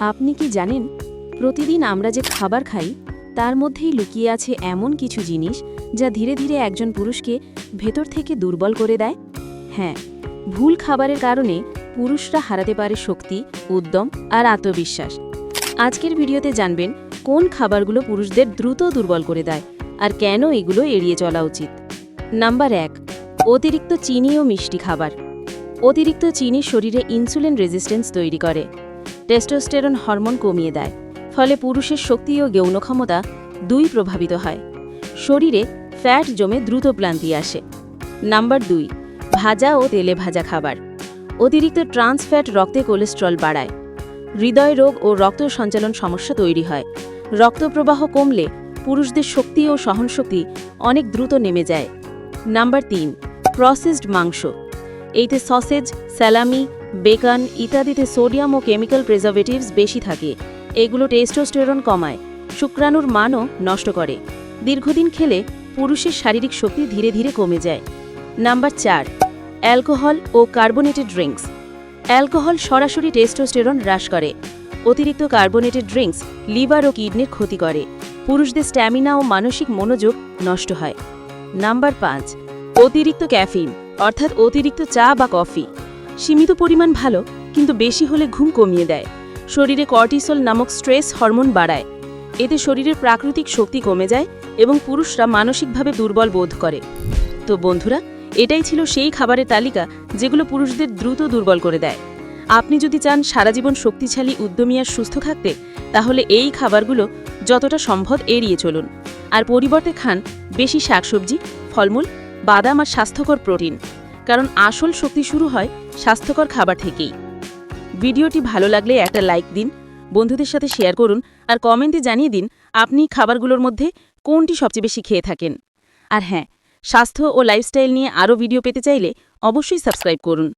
আপনি কি জানেন, প্রতিদিন আমরা যে খাবার খাই, তার মধ্যেই লুকিয়ে আছে এমন কিছু জিনিস যা ধীরে ধীরে একজন পুরুষকে ভেতর থেকে দুর্বল করে দেয়? হ্যাঁ ভুল খাবারের কারণে পুরুষরা হারাতে পারে শক্তি, উদ্যম আর আত্মবিশ্বাস। আজকের ভিডিওতে জানবেন, কোন খাবারগুলো পুরুষদের দ্রুত দুর্বল করে দেয় আর কেন এগুলো এড়িয়ে চলা উচিত। নাম্বার এক, অতিরিক্ত চিনি ও মিষ্টি খাবার। অতিরিক্ত চিনি শরীরে ইনসুলিন রেজিস্ট্যান্স তৈরি করে। টেস্টোস্টেরন হরমোন কমিয়ে দেয়, ফলে পুরুষের শক্তি ও যৌন ক্ষমতা দুই প্রভাবিত হয়। শরীরে ফ্যাট জমে দ্রুত ক্লান্তি আসে। নাম্বার দুই, ভাজা ও তেলে ভাজা খাবার। অতিরিক্ত ট্রান্স ফ্যাট রক্তে কোলেস্ট্রল বাড়ায়। হৃদয় রোগ ও রক্ত সঞ্চালন সমস্যা তৈরি হয়। রক্তপ্রবাহ কমলে পুরুষদের শক্তি ও সহনশক্তি অনেক দ্রুত নেমে যায়। নাম্বার তিন, প্রসেসড মাংস। এইতে সসেজ, স্যালামি বেকন ইত্যাদিতে সোডিয়াম ও কেমিক্যাল প্রিজারভেটিভস বেশি থাকে। এগুলো টেস্টোস্টেরন কমায়। শুক্রাণুর মানও নষ্ট করে। দীর্ঘদিন খেলে পুরুষের শারীরিক শক্তি ধীরে ধীরে কমে যায়। নাম্বার চার, অ্যালকোহল ও কার্বোনেটেড ড্রিঙ্কস। অ্যালকোহল সরাসরি টেস্টোস্টেরন হ্রাস করে। অতিরিক্ত কার্বোনেটেড ড্রিঙ্কস লিভার ও কিডনির ক্ষতি করে। পুরুষদের স্ট্যামিনা ও মানসিক মনোযোগ নষ্ট হয়। নাম্বার পাঁচ, অতিরিক্ত ক্যাফিন, অর্থাৎ অতিরিক্ত চা বা কফি। সীমিত পরিমাণ ভালো, কিন্তু বেশি হলে ঘুম কমিয়ে দেয়। শরীরে কর্টিসল নামক স্ট্রেস হরমোন বাড়ায়। এতে শরীরের প্রাকৃতিক শক্তি কমে যায় এবং পুরুষরা মানসিকভাবে দুর্বল বোধ করে। তো বন্ধুরা, এটাই ছিল সেই খাবারের তালিকা যেগুলো পুরুষদের দ্রুত দুর্বল করে দেয়। আপনি যদি চান সারা জীবন শক্তিশালী, উদ্যমী আর সুস্থ থাকতে, তাহলে এই খাবারগুলো যতটা সম্ভব এড়িয়ে চলুন। আর পরিবর্তে খান বেশি শাকসবজি, ফলমূল, বাদাম আর স্বাস্থ্যকর প্রোটিন। কারণ আসল শক্তি শুরু হয় স্বাস্থ্যকর খাবার থেকেই। ভিডিওটি ভালো লাগলে একটা লাইক দিন, বন্ধুদের সাথে শেয়ার করুন আর কমেন্টে জানিয়ে দিন আপনি খাবারগুলোর মধ্যে কোনটি সবচেয়ে বেশি খেয়ে থাকেন। আর হ্যাঁ স্বাস্থ্য ও লাইফস্টাইল নিয়ে আরও ভিডিও পেতে চাইলে অবশ্যই সাবস্ক্রাইব করুন।